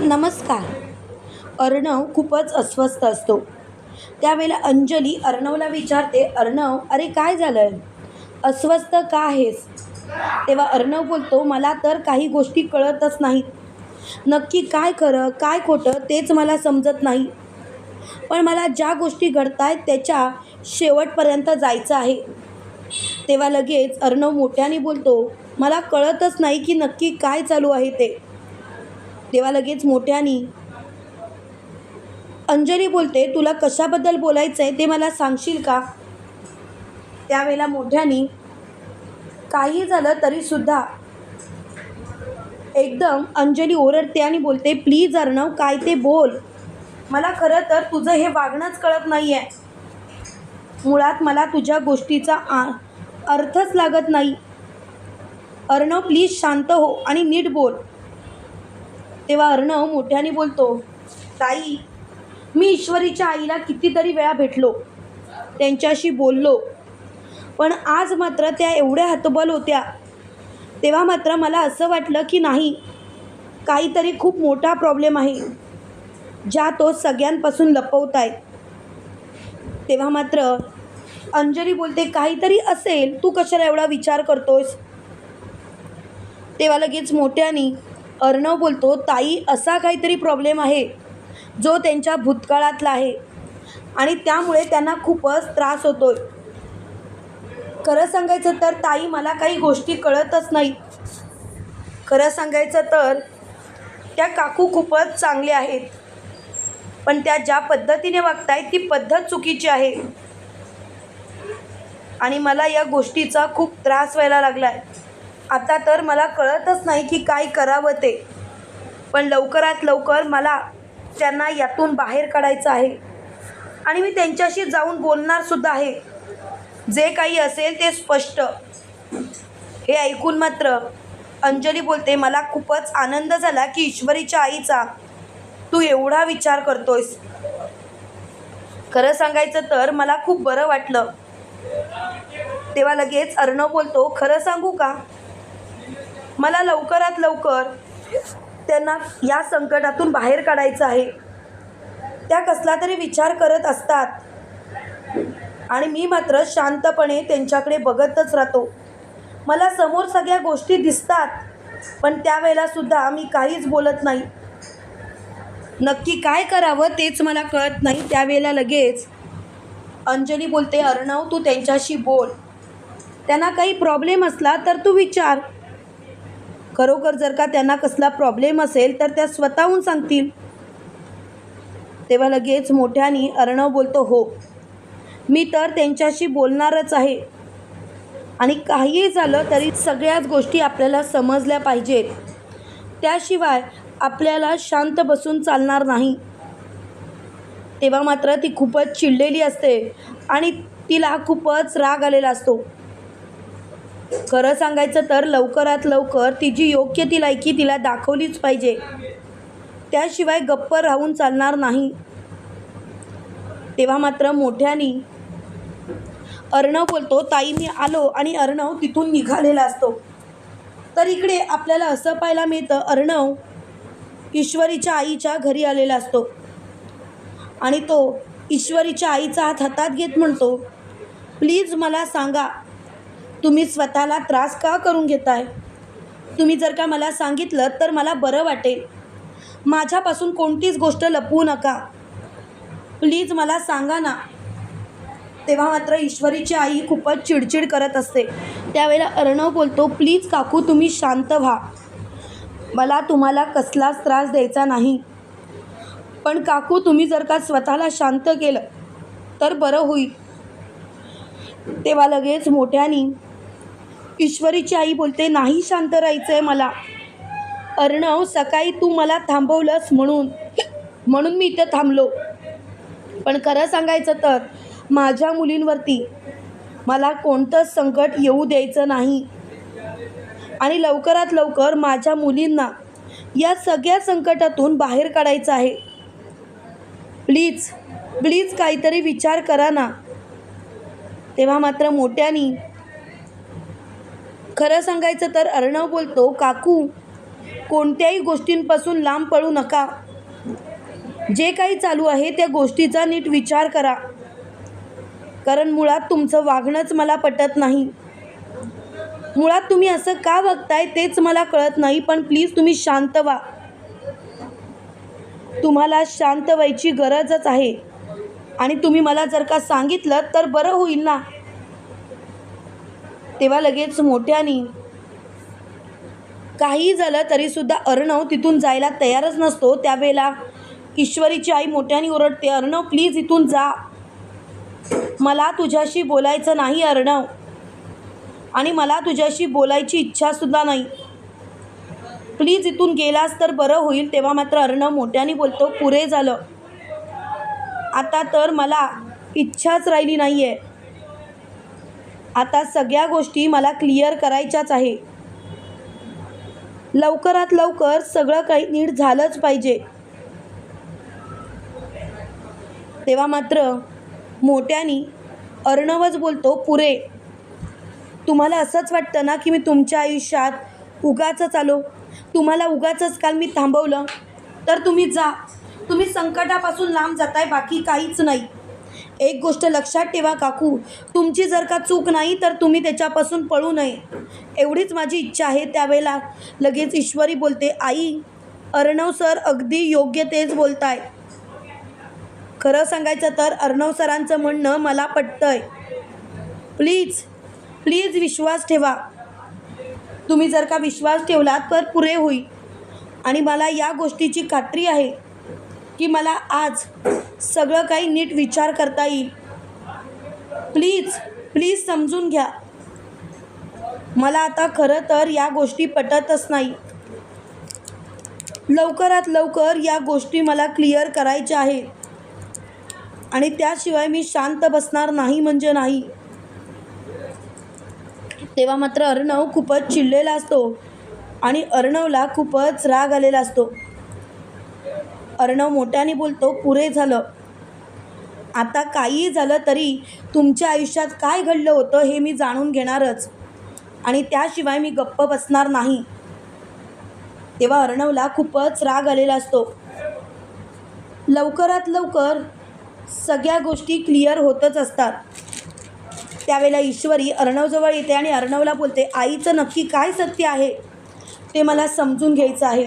नमस्कार. अर्णव खूपच अस्वस्थ असतो. त्यावेळेला अंजली अर्णवला विचारते अर्णव अरे काय झालं अस्वस्थ का आहेस? तेव्हा अर्णव बोलतो मला तर काही गोष्टी कळतच नाहीत. नक्की काय खरं काय खोटं तेच मला समजत नाही. पण मला ज्या गोष्टी घडत आहेत त्याच्या शेवटपर्यंत जायचं आहे. तेव्हा लगेच अर्णव मोठ्याने बोलतो मला कळतच नाही की नक्की काय चालू आहे ते. तेव्हा लगेच मोठ्यानी अंजली बोलते तुला कशाबद्दल बोलायचं आहे ते मला सांगशील का? त्यावेळेला मोठ्याने काही झालं तरीसुद्धा एकदम अंजली ओरडते आणि बोलते प्लीज अर्णव काय ते बोल. मला खरं तर तुझं हे वागणंच कळत नाही आहे मुळात मला तुझ्या गोष्टीचा आ अर्थच लागत नाही. अर्णव प्लीज शांत हो आणि नीट बोल. तेव्हा अर्णव मोठ्याने बोलतो ताई मी ईश्वरीच्या आईला कितीतरी वेळा भेटलो. त्यांच्याशी बोललो. पण आज मात्र त्या एवढ्या हतबल होत्या. तेव्हा मात्र मला असं वाटलं की नाही काहीतरी खूप मोठा प्रॉब्लेम आहे ज्या तो सगळ्यांपासून लपवत आहे. तेव्हा मात्र अंजली बोलते काहीतरी असेल तू कशाला एवढा विचार करतोस तेव्हा लगेच मोठ्याने अर्णव बोलतो ताई असा काहीतरी प्रॉब्लेम आहे जो त्यांच्या भूतकाळातला आहे आणि त्यामुळे त्यांना खूपच त्रास होतोय. खरं सांगायचं तर ताई मला काही गोष्टी कळतच नाही. खरं सांगायचं तर त्या काकू खूपच चांगल्या आहेत पण त्या ज्या पद्धतीने वागतायत ती पद्धत चुकीची आहे. आणि मला या गोष्टीचा खूप त्रास व्हायला लागला आहे आता तर मला कळतच नाही की काय करावं ते. पण लवकरात लवकर मला त्यांना यातून बाहेर काढायचं आहे. आणि मी त्यांच्याशी जाऊन बोलणारसुद्धा आहे. जे काही असेल ते स्पष्ट. हे ऐकून मात्र अंजली बोलते मला खूपच आनंद झाला की ईश्वरीच्या आईचा तू एवढा विचार करतोयस. खरं सांगायचं तर मला खूप बरं वाटलं. तेव्हा लगेच अर्णव बोलतो खरं सांगू का? मला लवकरात लवकर त्यांना या संकटातून बाहेर काढायचं आहे. त्या कसला तरी विचार करत असतात. आणि मी मात्र शांतपणे त्यांच्याकडे बघतच राहतो. मला समोर सगळ्या गोष्टी दिसतात पण त्यावेळेलासुद्धा मी काहीच बोलत नाही. नक्की काय करावं तेच मला कळत नाही. त्यावेळेला लगेच अंजली बोलते अर्णव तू त्यांच्याशी बोल. त्यांना काही प्रॉब्लेम असला तर तू विचार. खरोखर जर का त्यांना कसला प्रॉब्लेम असेल तर त्या स्वतःहून सांगतील. तेव्हा लगेच मोठ्याने अर्णव बोलतो हो मी तर त्यांच्याशी बोलणारच आहे. आणि काहीही झालं तरी सगळ्याच गोष्टी आपल्याला समजल्या पाहिजेत. त्याशिवाय आपल्याला शांत बसून चालणार नाही. तेव्हा मात्र ती खूपच चिडलेली असते आणि तिला खूपच राग आलेला असतो. खरं सांगायचं तर लवकरात लवकर तिची योग्य ती लायकी तिला दाखवलीच पाहिजे. त्याशिवाय गप्प राहून चालणार नाही. तेव्हा मात्र मोठ्याने अर्णव बोलतो ताई मी आलो आणि अर्णव तिथून निघालेला असतो. तर इकडे आपल्याला असं पाहायला मिळतं अर्णव ईश्वरीच्या आईच्या घरी आलेला असतो. आणि तो ईश्वरीच्या आईचा हात हातात घेत म्हणतो प्लीज मला सांगा तुम्ही स्वतःला त्रास का करून घेताय? तुम्ही जर का मला सांगितलं तर मला बरं वाटेल. माझ्यापासून कोणतीच गोष्ट लपवू नका. प्लीज मला सांगा ना. तेव्हा मात्र ईश्वरीची आई खूपच चिडचिड करत असते. त्यावेळेला अर्णव बोलतो प्लीज काकू तुम्ही शांत व्हा. मला तुम्हाला कसलाच त्रास द्यायचा नाही. पण काकू तुम्ही जर का स्वतःला शांत केलं तर बरं होईल. तेव्हा लगेच मोठ्याने ईश्वरीची आई बोलते नाही शांत राहायचं आहे मला. अर्णव सकाळी तू मला थांबवलंस म्हणून. म्हणून मी इथं थांबलो. पण खरं सांगायचं तर माझ्या मुलींवरती मला कोणतंच संकट येऊ द्यायचं नाही. आणि लवकरात लवकर माझ्या मुलींना या सगळ्या संकटातून बाहेर काढायचं आहे. प्लीज प्लीज काहीतरी विचार करा ना. तेव्हा मात्र मोठ्यानी खरं सांगायचं तर अर्णव बोलतो काकू कोणत्याही गोष्टींपासून लांब पळू नका. जे काही चालू आहे त्या गोष्टीचा नीट विचार करा. कारण मुळात तुमचं वागणंच मला पटत नाही. मुळात तुम्ही असं का बघताय तेच मला कळत नाही पण प्लीज तुम्ही शांत व्हा. तुम्हाला शांत व्हायची गरजच आहे. आणि तुम्ही मला जर का सांगितलं तर बरं होईल ना. तेव्हा लगेच मोठ्यानी काही झालं तरीसुद्धा अर्णव तिथून जायला तयारच नसतो. त्यावेळेला ईश्वरीची आई मोठ्याने ओरडते अर्णव प्लीज इथून जा. मला तुझ्याशी बोलायचं नाही अर्णव. आणि मला तुझ्याशी बोलायची इच्छासुद्धा नाही. प्लीज इथून गेलास तर बरं होईल. तेव्हा मात्र अर्णव मोठ्याने बोलतो पुरे झालं. आता तर मला इच्छाच राहिली नाही आहे आता सगळ्या गोष्टी मला क्लिअर करायच्याच आहे. लवकरात लवकर सगळं काही नीट झालंच पाहिजे. तेव्हा मात्र मोठ्यानी अर्णवच बोलतो पुरे तुम्हाला असंच वाटतं ना की मी तुमच्या आयुष्यात उगाचंच आलो? तुम्हाला उगाचंच काल मी थांबवलं? तर तुम्ही जा. तुम्ही संकटापासून लांब जाताय बाकी काहीच नाही. एक गोष्ट लक्षात ठेवा काकू. तुमची जर का चूक नाही तर तुम्ही त्याच्यापासून पळू नये. एवढीच माझी इच्छा आहे त्यावेळेला. लगेच ईश्वरी बोलते आई अर्णव सर अगदी योग्य तेच बोलताय. खरं सांगायचं तर अर्णव सरांचं म्हणणं मला पटतंय. प्लीज प्लीज विश्वास ठेवा. तुम्ही जर का विश्वास ठेवलात तर पुरे होईल. आणि मला या गोष्टीची खात्री आहे. की मला आज सगळं काही नीट विचार करता येईल. प्लीज प्लीज समजून घ्या. मला आता खरं तर या गोष्टी पटतच नाही. लवकरात लवकर या गोष्टी मला क्लिअर करायच्या आहेत. आणि त्याशिवाय मी शांत बसणार नाही म्हणजे नाही. तेव्हा मात्र अर्णव खूपच चिडलेला असतो आणि अर्णवला खूपच राग आलेला असतो. अर्णव मोठ्याने बोलतो पुरे झालं. आता काहीही झालं तरी तुमच्या आयुष्यात काय घडलं होतं हे मी जाणून घेणारच. आणि त्याशिवाय मी गप्प बसणार नाही. तेव्हा अर्णवला खूपच राग आलेला असतो. लवकरात लवकर सगळ्या गोष्टी क्लिअर होतच असतात. त्यावेळेला ईश्वरी अर्णवजवळ येते आणि अर्णवला बोलते आईचं नक्की काय सत्य आहे? ते मला समजून घ्यायचं आहे.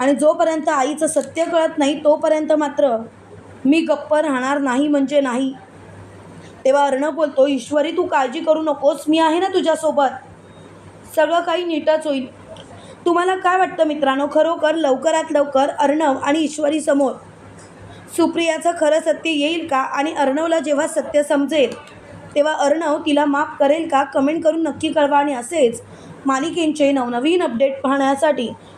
आणि जोपर्यंत आईचं सत्य कळत नाही तोपर्यंत मात्र मी गप्प राहणार नाही म्हणजे नाही. तेव्हा अर्णव बोलतो ईश्वरी तू काळजी करू नकोस. मी आहे ना तुझ्यासोबत. सगळं काही नीटच होईल. तुम्हाला काय वाटतं मित्रांनो? खरोखर लवकरात लवकर अर्णव आणि ईश्वरीसमोर सुप्रियाचं खरं सत्य येईल का? आणि अर्णवला जेव्हा सत्य समजेल तेव्हा अर्णव तिला माफ करेल का? कमेंट करून नक्की कळवा. आणि असेच मालिकेंचे नवनवीन अपडेट पाहण्यासाठी